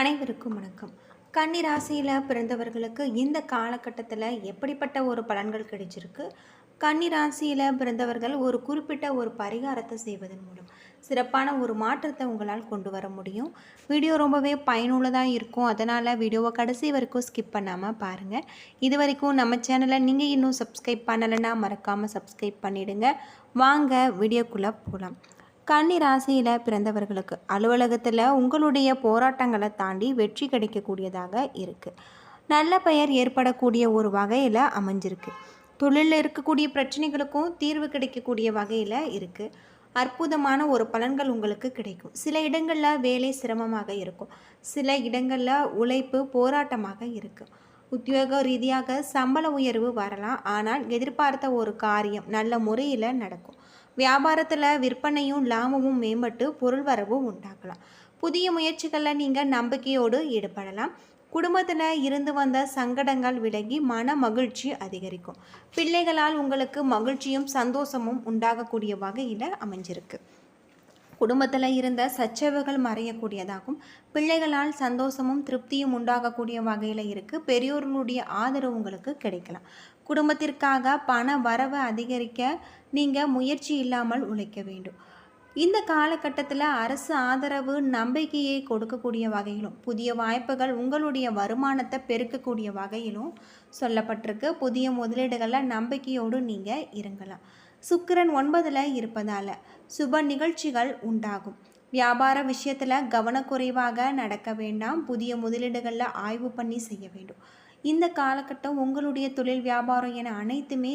அனைவருக்கும் வணக்கம். கன்னி ராசியில் பிறந்தவர்களுக்கு இந்த காலகட்டத்தில் எப்படிப்பட்ட ஒரு பலன்கள் கிடைச்சிருக்கு? கன்னி ராசியில் பிறந்தவர்கள் ஒரு குறிப்பிட்ட ஒரு பரிகாரத்தை செய்வதன் மூலம் சிறப்பான ஒரு மாற்றத்தை உங்களால் கொண்டு வர முடியும். வீடியோ ரொம்பவே பயனுள்ளதாக இருக்கும். அதனால் வீடியோவை கடைசி வரைக்கும் ஸ்கிப் பண்ணாமல் பாருங்கள் இது வரைக்கும் நம்ம சேனலை நீங்கள் இன்னும் சப்ஸ்கிரைப் பண்ணலைன்னா மறக்காமல் சப்ஸ்கிரைப் பண்ணிவிடுங்க வாங்க வீடியோக்குள்ளே போகலாம் கன்னி ராசியில் பிறந்தவர்களுக்கு அலுவலகத்தில் உங்களுடைய போராட்டங்களை தாண்டி வெற்றி கிடைக்கக்கூடியதாக இருக்குது நல்ல பெயர் ஏற்படக்கூடிய ஒரு வகையில் அமைஞ்சிருக்கு. தொழிலில் இருக்கக்கூடிய பிரச்சனைகளுக்கும் தீர்வு கிடைக்கக்கூடிய வகையில் இருக்குது அற்புதமான ஒரு பலன்கள் உங்களுக்கு கிடைக்கும். சில இடங்களில் வேலை சிரமமாக இருக்கும். சில இடங்களில் உழைப்பு போராட்டமாக இருக்கும் உத்தியோக ரீதியாக சம்பள உயர்வு வரலாம். ஆனால் எதிர்பார்த்த ஒரு காரியம் நல்ல முறையில் நடக்கும். வியாபாரத்தில் விற்பனையும் லாபமும் மேம்பட்டு பொருள் வரவும் உண்டாக்கலாம் புதிய முயற்சிகளில் நீங்கள் நம்பிக்கையோடு ஈடுபடலாம். குடும்பத்தில் இருந்து வந்த சங்கடங்கள் விலகி மன மகிழ்ச்சி அதிகரிக்கும். பிள்ளைகளால் உங்களுக்கு மகிழ்ச்சியும் சந்தோஷமும் உண்டாகக்கூடிய வகையில் அமைஞ்சிருக்கு. குடும்பத்தில் இருந்த சச்சரவுகள் மறையக்கூடியதாகும். பிள்ளைகளால் சந்தோஷமும் திருப்தியும் உண்டாகக்கூடிய வகையில் இருக்குது பெரியோர்களுடைய ஆதரவு உங்களுக்கு கிடைக்கலாம். குடும்பத்திற்காக பண வரவை அதிகரிக்க நீங்கள் முயற்சி இல்லாமல் உழைக்க வேண்டும். இந்த காலகட்டத்தில் அரசு ஆதரவு நம்பிக்கையை கொடுக்கக்கூடிய வகையிலும் புதிய வாய்ப்புகள் உங்களுடைய வருமானத்தை பெருக்கக்கூடிய வகையிலும் சொல்லப்பட்டிருக்கு. புதிய முதலீடுகளில் நம்பிக்கையோடு நீங்கள் இருங்கலாம். சுக்கிரன் ஒன்பதில் இருப்பதால் சுப நிகழ்ச்சிகள் உண்டாகும். வியாபார விஷயத்தில் கவனக்குறைவாக நடக்க வேண்டாம். புதிய முதலீடுகளில் ஆய்வு பண்ணி செய்ய வேண்டும். இந்த காலகட்டம் உங்களுடைய தொழில் வியாபாரம் என அனைத்துமே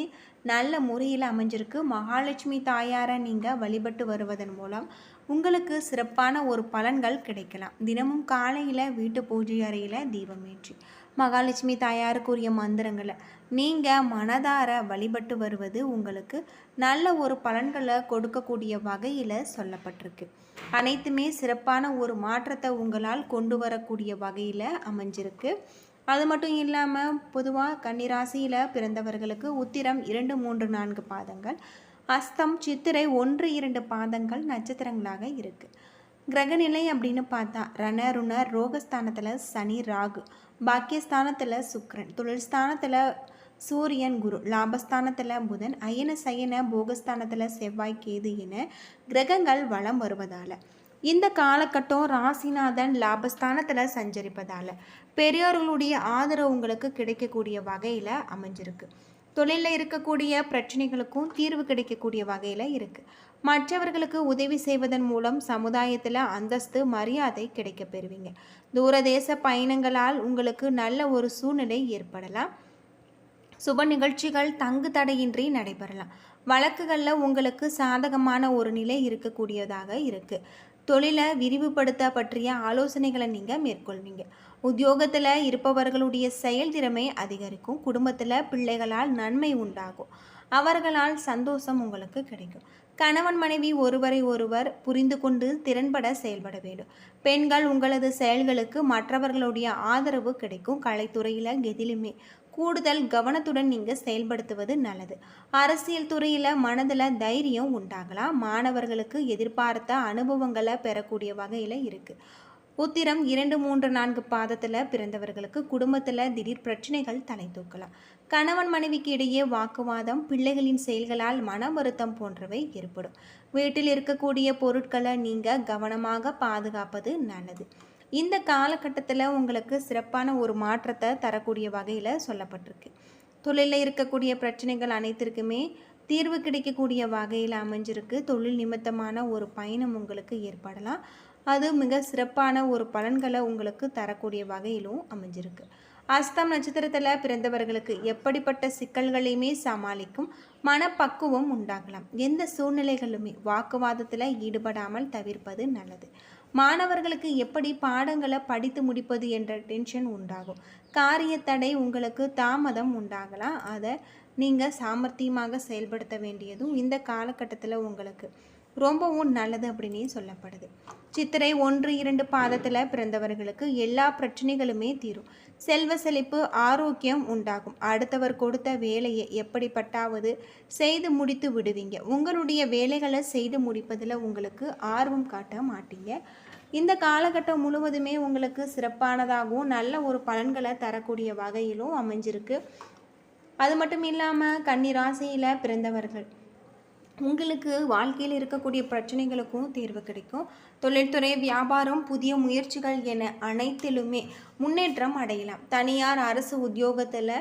நல்ல முறையில் அமைஞ்சிருக்கு. மகாலட்சுமி தாயாரை நீங்கள் வழிபட்டு வருவதன் மூலம் உங்களுக்கு சிறப்பான ஒரு பலன்கள் கிடைக்கலாம். தினமும் காலையில் வீட்டு பூஜை அறையில் தீபமேற்றி மகாலட்சுமி தாயாருக்குரிய மந்திரங்களை நீங்கள் மனதார வழிபட்டு வருவது உங்களுக்கு நல்ல ஒரு பலன்களை கொடுக்கக்கூடிய வகையில் சொல்லப்பட்டிருக்கு. அனைத்துமே சிறப்பான ஒரு மாற்றத்தை உங்களால் கொண்டு வரக்கூடிய வகையில் அமைஞ்சிருக்கு. அது மட்டும் இல்லாமல் பொதுவாக கன்னிராசியில் பிறந்தவர்களுக்கு உத்திரம் இரண்டு மூன்று நான்கு பாதங்கள். அஸ்தம் சித்திரை ஒன்று இரண்டு பாதங்கள் நட்சத்திரங்களாக இருக்குது கிரகநிலை அப்படின்னு பார்த்தா ரண ருண ரோகஸ்தானத்தில் சனி ராகு பாக்கியஸ்தானத்தில் சுக்ரன் தொழில் ஸ்தானத்தில் சூரியன் குரு லாபஸ்தானத்தில் புதன் அயன சயன போகஸ்தானத்தில் செவ்வாய் கேது என கிரகங்கள் வளம் வருவதால். இந்த காலகட்டம் ராசிநாதன் லாபஸ்தானத்தில் சஞ்சரிப்பதால் பெரியோர்களுடைய ஆதரவு உங்களுக்கு கிடைக்கக்கூடிய வகையில் அமைஞ்சிருக்கு. தொழிலில் இருக்கக்கூடிய பிரச்சனைகளுக்கும் தீர்வு கிடைக்கக்கூடிய வகையில் இருக்குது மற்றவர்களுக்கு உதவி செய்வதன் மூலம் சமுதாயத்தில் அந்தஸ்து மரியாதை கிடைக்க பெறுவீங்க. தூரதேச பயணங்களால் உங்களுக்கு நல்ல ஒரு சூழ்நிலை ஏற்படலாம். சுப நிகழ்ச்சிகள் தங்கு தடையின்றி நடைபெறலாம். வழக்குகளில் உங்களுக்கு சாதகமான ஒரு நிலை இருக்கக்கூடியதாக இருக்குது தொழிலை விரிவுபடுத்த பற்றிய ஆலோசனைகளை நீங்கள் மேற்கொள்வீங்க. உத்தியோகத்தில் இருப்பவர்களுடைய செயல்திறமை அதிகரிக்கும். குடும்பத்தில் பிள்ளைகளால் நன்மை உண்டாகும். அவர்களால் சந்தோஷம் உங்களுக்கு கிடைக்கும். கணவன் மனைவி ஒருவரை ஒருவர் புரிந்து கொண்டு திறன்பட செயல்பட வேண்டும். பெண்கள் உங்களது செயல்களுக்கு மற்றவர்களுடைய ஆதரவு கிடைக்கும். கலைத்துறையில் எதிலுமே கூடுதல் கவனத்துடன் நீங்கள் செயல்படுத்துவது நல்லது. அரசியல் துறையில் மனதில் தைரியம் உண்டாகலாம். மாணவர்களுக்கு எதிர்பார்த்த அனுபவங்களை பெறக்கூடிய வகையில் இருக்குது உத்திரம் இரண்டு மூன்று நான்கு பாதத்தில் பிறந்தவர்களுக்கு குடும்பத்தில் திடீர் பிரச்சனைகள் தலை தூக்கலாம். கணவன் மனைவிக்கு இடையே வாக்குவாதம் பிள்ளைகளின் செயல்களால் மன வருத்தம் போன்றவை ஏற்படும். வீட்டில் இருக்கக்கூடிய பொருட்களை நீங்கள் கவனமாக பாதுகாப்பது நல்லது. இந்த காலகட்டத்தில் உங்களுக்கு சிறப்பான ஒரு மாற்றத்தை தரக்கூடிய வகையில் சொல்லப்பட்டிருக்கு. தொழிலில் இருக்கக்கூடிய பிரச்சனைகள் அனைத்திற்குமே தீர்வு கிடைக்கக்கூடிய வகையில் அமைஞ்சிருக்கு. தொழில் நிமித்தமான ஒரு பயணம் உங்களுக்கு ஏற்படலாம். அது மிக சிறப்பான ஒரு பலன்களை உங்களுக்கு தரக்கூடிய வகையிலும் அமைஞ்சிருக்கு. அஸ்தம் நட்சத்திரத்தில் பிறந்தவர்களுக்கு எப்படிப்பட்ட சிக்கல்களையுமே சமாளிக்கும் மனப்பக்குவம் உண்டாகலாம். எந்த சூழ்நிலைகளுமே வாக்குவாதத்தில் ஈடுபடாமல் தவிர்ப்பது நல்லது. மாணவர்களுக்கு எப்படி பாடங்களை படித்து முடிப்பது என்ற டென்ஷன் உண்டாகும். காரிய தடை உங்களுக்கு தாமதம் உண்டாகலாம். அதை நீங்கள் சாமர்த்தியமாக செயல்படுத்த வேண்டியதும் இந்த காலகட்டத்தில் உங்களுக்கு ரொம்பவும் நல்லது அப்படின்னே சொல்லப்படுது. சித்திரை ஒன்று இரண்டு பாதத்தில் பிறந்தவர்களுக்கு எல்லா பிரச்சனைகளுமே தீரும். செல்வ செழிப்பு ஆரோக்கியம் உண்டாகும். அடுத்தவர் கொடுத்த வேலையை எப்படிப்பட்டாவது செய்து முடித்து விடுவீங்க. உங்களுடைய வேலைகளை செய்து முடிப்பதில் உங்களுக்கு ஆர்வம் காட்ட மாட்டீங்க. இந்த காலகட்டம் முழுவதுமே உங்களுக்கு சிறப்பானதாகவும் நல்ல ஒரு பலன்களை தரக்கூடிய வகையிலும் அமைஞ்சிருக்கு. அது மட்டும் இல்லாமல் கன்னி ராசியில் பிறந்தவர்கள் உங்களுக்கு வாழ்க்கையில் இருக்கக்கூடிய பிரச்சனைகளுக்கும் தீர்வு கிடைக்கும். தொழில்துறை வியாபாரம் புதிய முயற்சிகள் என அனைத்திலுமே முன்னேற்றம் அடையலாம். தனியார் அரசு உத்தியோகத்தில்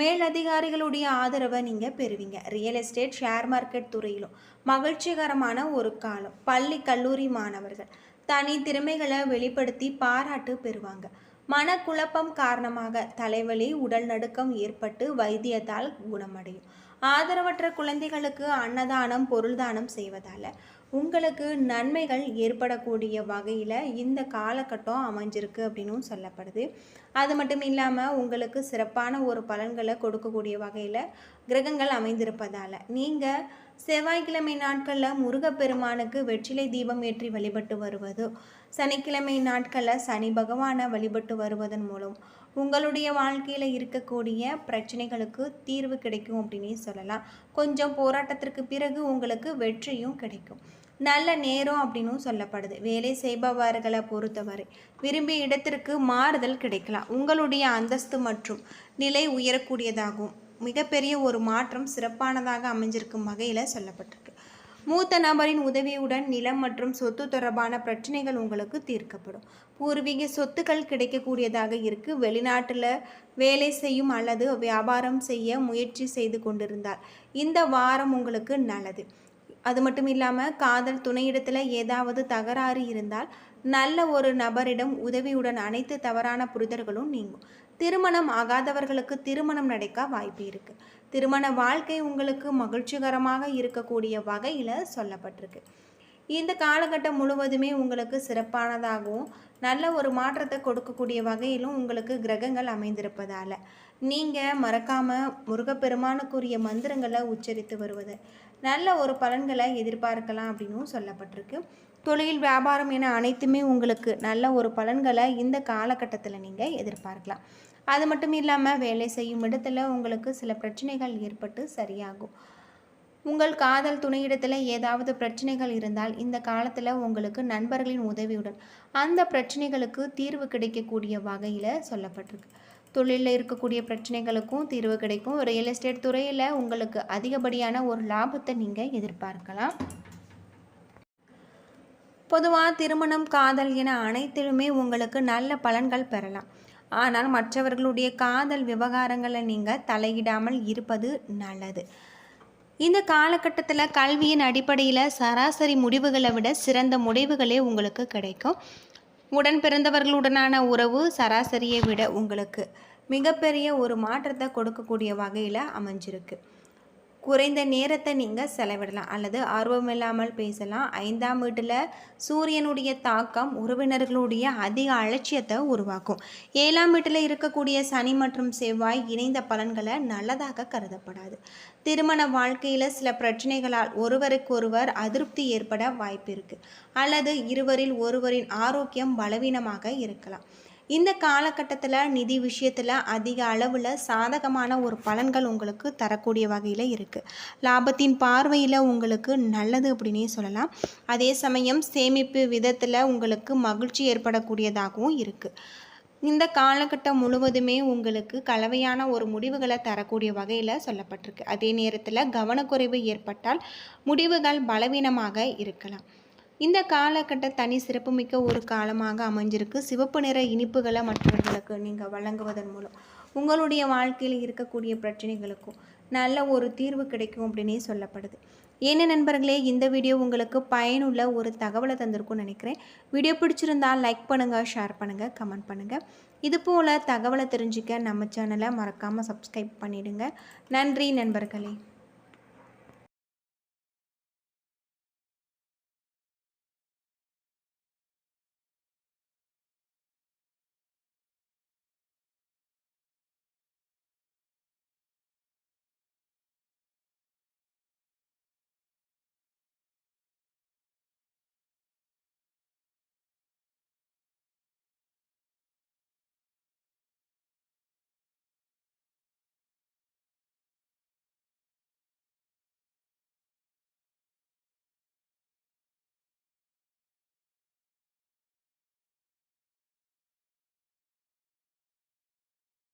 மேலதிகாரிகளுடைய ஆதரவை நீங்கள் பெறுவீங்க. ரியல் எஸ்டேட் ஷேர் மார்க்கெட் துறையிலும் மகிழ்ச்சிகரமான ஒரு காலம். பள்ளி கல்லூரி மாணவர்கள் தனி திறமைகளை வெளிப்படுத்தி பாராட்டு பெறுவாங்க. மனக்குழப்பம் காரணமாக தலைவலி உடல் நடுக்கம் ஏற்பட்டு வைத்தியத்தால் குணமடையும். ஆதரவற்ற குழந்தைகளுக்கு அன்னதானம் பொருள்தானம் செய்வதால் உங்களுக்கு நன்மைகள் ஏற்படக்கூடிய வகையில் இந்த காலகட்டம் அமைஞ்சிருக்கு அப்படின்னும் சொல்லப்படுது. அது மட்டும் இல்லாமல் உங்களுக்கு சிறப்பான ஒரு பலன்களை கொடுக்கக்கூடிய வகையில் கிரகங்கள் அமைந்திருப்பதால் நீங்கள் செவ்வாய்க்கிழமை நாட்களில் முருகப்பெருமானுக்கு வெற்றிலை தீபம் ஏற்றி வழிபட்டு வருவதோ. சனிக்கிழமை நாட்களில் சனி பகவானை வழிபட்டு வருவதன் மூலம் உங்களுடைய வாழ்க்கையில் இருக்கக்கூடிய பிரச்சனைகளுக்கு தீர்வு கிடைக்கும் அப்படின்னு சொல்லலாம். கொஞ்சம் போராட்டத்திற்கு பிறகு உங்களுக்கு வெற்றியும் கிடைக்கும். நல்ல நேரம் அப்படின்னும் சொல்லப்படுது. வேலை செய்பவர்களை பொறுத்தவரை விரும்பிய இடத்திற்கு மாறுதல் கிடைக்கலாம். உங்களுடைய அந்தஸ்து மற்றும் நிலை உயரக்கூடியதாகும். மிகப்பெரிய ஒரு மாற்றம் சிறப்பானதாக அமைஞ்சிருக்கும் வகையில் சொல்லப்பட்டிருக்கு. மூத்த நபரின் உதவியுடன் நிலம் மற்றும் சொத்து தொடர்பான பிரச்சனைகள் உங்களுக்கு தீர்க்கப்படும். பூர்வீக சொத்துக்கள் கிடைக்கக்கூடியதாக இருக்குது வெளிநாட்டில் வேலை செய்யும் அல்லது வியாபாரம் செய்ய முயற்சி செய்து கொண்டிருந்தால் இந்த வாரம் உங்களுக்கு நல்லது. அது மட்டும் இல்லாமல் காதல் துணையிடத்தில் ஏதாவது தகராறு இருந்தால் நல்ல ஒரு நபரிடம் உதவியுடன் அனைத்து தவறான புரிதல்களும் நீங்கும். திருமணம் ஆகாதவர்களுக்கு திருமணம் நடக்க வாய்ப்பு இருக்குது திருமண வாழ்க்கை உங்களுக்கு மகிழ்ச்சிகரமாக இருக்கக்கூடிய வகையில் சொல்லப்பட்டிருக்கு. இந்த காலகட்டம் முழுவதுமே உங்களுக்கு சிறப்பானதாகவும் நல்ல ஒரு மாற்றத்தை கொடுக்கக்கூடிய வகையிலும் உங்களுக்கு கிரகங்கள் அமைந்திருப்பதால் நீங்கள் மறக்காமல் முருகப்பெருமானுக்குரிய மந்திரங்களை உச்சரித்து வருவது நல்ல ஒரு பலன்களை எதிர்பார்க்கலாம் அப்படின்னும் சொல்லப்பட்டிருக்கு. தொழில் வியாபாரம் என அனைத்துமே உங்களுக்கு நல்ல ஒரு பலன்களை இந்த காலகட்டத்தில் நீங்கள் எதிர்பார்க்கலாம். அது மட்டும் இல்லாமல் வேலை செய்யும் இடத்துல உங்களுக்கு சில பிரச்சனைகள் ஏற்பட்டு சரியாகும். உங்கள் காதல் துணையிடத்தில் ஏதாவது பிரச்சனைகள் இருந்தால் இந்த காலத்தில் உங்களுக்கு நண்பர்களின் உதவியுடன் அந்த பிரச்சனைகளுக்கு தீர்வு கிடைக்கக்கூடிய வகையில் சொல்லப்பட்டிருக்கு. தொழிலில் இருக்கக்கூடிய பிரச்சனைகளுக்கும் தீர்வு கிடைக்கும். ரியல் எஸ்டேட் துறையில் உங்களுக்கு அதிகப்படியான ஒரு லாபத்தை நீங்கள் எதிர்பார்க்கலாம். பொதுவாக திருமணம் காதல் என அனைத்திலுமே உங்களுக்கு நல்ல பலன்கள் பெறலாம். ஆனால் மற்றவர்களுடைய காதல் விவகாரங்களை நீங்கள் தலையிடாமல் இருப்பது நல்லது. இந்த காலகட்டத்தில் கல்வியின் அடிப்படையில் சராசரி முடிவுகளை விட சிறந்த முடிவுகளே உங்களுக்கு கிடைக்கும். உடன் பிறந்தவர்களுடனான உறவு சராசரியை விட உங்களுக்கு மிகப்பெரிய ஒரு மாற்றத்தை கொடுக்கக்கூடிய வகையில் அமைஞ்சிருக்கு. குறைந்த நேரத்தை நீங்கள் செலவிடலாம். அல்லது ஆர்வமில்லாமல் பேசலாம். ஐந்தாம் வீட்டில் சூரியனுடைய தாக்கம் உறவினர்களுடைய அதிக அலட்சியத்தை உருவாக்கும். ஏழாம் வீட்டில் இருக்கக்கூடிய சனி மற்றும் செவ்வாய் இணைந்த பலன்களை நல்லதாக கருதப்படாது. திருமண வாழ்க்கையில் சில பிரச்சனைகளால் ஒருவருக்கொருவர் அதிருப்தி ஏற்பட வாய்ப்பு இருக்குது அல்லது இருவரில் ஒருவரின் ஆரோக்கியம் பலவீனமாக இருக்கலாம். இந்த காலகட்டத்தில் நிதி விஷயத்தில் அதிக அளவில் சாதகமான ஒரு பலன்கள் உங்களுக்கு தரக்கூடிய வகையில் இருக்குது லாபத்தின் பார்வையில் உங்களுக்கு நல்லது அப்படின்னே சொல்லலாம். அதே சமயம் சேமிப்பு விதத்தில் உங்களுக்கு மகிழ்ச்சி ஏற்படக்கூடியதாகவும் இருக்குது இந்த காலகட்டம் முழுவதுமே உங்களுக்கு கலவையான ஒரு முடிவுகளை தரக்கூடிய வகையில் சொல்லப்பட்டிருக்கு. அதே நேரத்தில் கவனக்குறைவு ஏற்பட்டால் முடிவுகள் பலவீனமாக இருக்கலாம். இந்த காலகட்ட தனி சிறப்புமிக்க ஒரு காலமாக அமைஞ்சிருக்கு. சிவப்பு நிற இனிப்புகளை மற்றவர்களுக்கு நீங்கள் வழங்குவதன் மூலம். உங்களுடைய வாழ்க்கையில் இருக்கக்கூடிய பிரச்சனைகளுக்கும் நல்ல ஒரு தீர்வு கிடைக்கும் அப்படின்னே சொல்லப்படுது. என்ன நண்பர்களே இந்த வீடியோ உங்களுக்கு பயனுள்ள ஒரு தகவலை தந்திருக்கும்னு நினைக்கிறேன். வீடியோ பிடிச்சிருந்தால் லைக் பண்ணுங்கள் ஷேர் பண்ணுங்கள் கமெண்ட் பண்ணுங்கள் இது போல் தகவலை தெரிஞ்சுக்க நம்ம சேனலை மறக்காமல் சப்ஸ்கிரைப் பண்ணிவிடுங்க நன்றி நண்பர்களே.